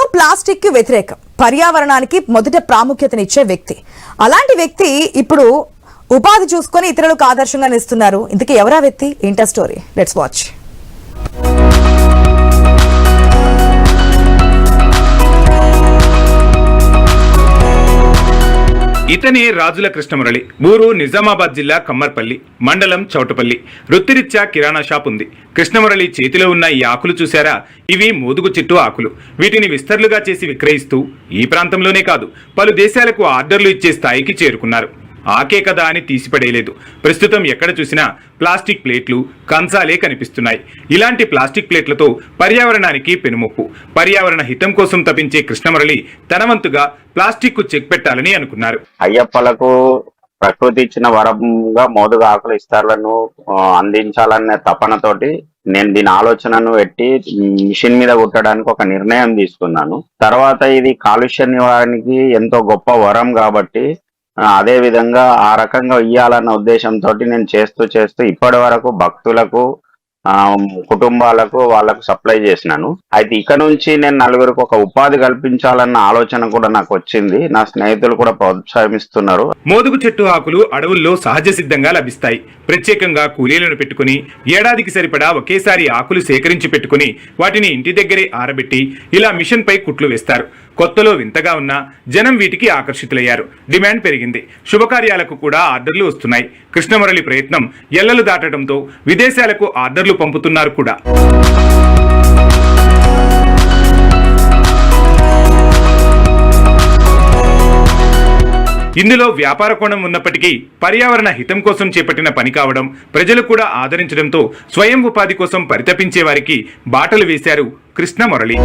తను ప్లాస్టిక్కి వ్యతిరేకం. పర్యావరణానికి మొదట ప్రాముఖ్యతనిచ్చే వ్యక్తి. అలాంటి వ్యక్తి ఇప్పుడు ఉపాధి చూసుకొని ఇతరులకు ఆదర్శంగా నిస్తున్నారు ఇంతకీ ఎవరా వ్యక్తి? ఏంటా స్టోరీ లెట్స్ వాచ్ ఇతని రాజుల కృష్ణమురళి. ఊరు నిజామాబాద్ జిల్లా కమ్మర్పల్లి మండలం చౌటపల్లి. వృత్తిరీత్యా కిరాణా షాప్ ఉంది. కృష్ణమురళి చేతిలో ఉన్న ఈ ఆకులు చూశారా? ఇవి మోదుగు చెట్టు ఆకులు. వీటిని విస్తర్లుగా చేసి విక్రయిస్తూ ఈ ప్రాంతంలోనే కాదు పలు దేశాలకు ఆర్డర్లు ఇచ్చే స్థాయికి చేరుకున్నారు. ఆకే కదా అని తీసిపడేయలేదు. ప్రస్తుతం ఎక్కడ చూసినా ప్లాస్టిక్ ప్లేట్లు కంచాలే కనిపిస్తున్నాయి. ఇలాంటి ప్లాస్టిక్ ప్లేట్లతో పర్యావరణానికి పెనుముప్పు. పర్యావరణ హితం కోసం తపించే కృష్ణమురళి తనవంతుగా ప్లాస్టిక్కు చెక్ పెట్టాలని అనుకున్నారు. అయ్యప్పలకు ప్రకృతి ఇచ్చిన వరంగా మోదుగా ఆకులు ఇస్తారులను అందించాలనే తపనతోటి నేను దీని ఆలోచనను పెట్టి మిషన్ మీద కుట్టడానికి ఒక నిర్ణయం తీసుకున్నాను. తర్వాత ఇది కాలుష్య నివారణకి ఎంతో గొప్ప వరం కాబట్టి అదే విధంగా ఆ రకంగా ఇయ్యాలన్న ఉద్దేశంతో నేను చేస్తూ చేస్తూ ఇప్పటి వరకు భక్తులకు కుటుంబాలకు వాళ్ళకు సప్లై చేసినాను. అయితే ఇక నుంచి నేను నలుగురికి ఒక ఉపాధి కల్పించాలన్న ఆలోచన కూడా నాకు వచ్చింది. నా స్నేహితులు కూడా ప్రోత్సహిస్తున్నారు. మోదుగు చెట్టు ఆకులు అడవుల్లో సహజ సిద్ధంగా లభిస్తాయి. ప్రత్యేకంగా కూలీలను పెట్టుకుని ఏడాదికి సరిపడా ఒకేసారి ఆకులు సేకరించి పెట్టుకుని వాటిని ఇంటి దగ్గరే ఆరబెట్టి ఇలా మిషన్ పై కుట్లు వేస్తారు. కొత్తలో వింతగా ఉన్నా జనం వీటికి ఆకర్షితులయ్యారు. డిమాండ్ పెరిగింది. శుభకార్యాలకు కూడా ఆర్డర్లు వస్తున్నాయి. కృష్ణమురళి ప్రయత్నం ఎల్లలు దాటడంతో విదేశాలకు ఆర్డర్లు పంపుతున్నారు కూడా. ఇందులో వ్యాపార కోణం ఉన్నప్పటికీ పర్యావరణ హితం కోసం చేపట్టిన పని కావడం ప్రజలు కూడా ఆదరించడంతో స్వయం ఉపాధి కోసం పరితపించే వారికి బాటలు వేశారు కృష్ణ మురళి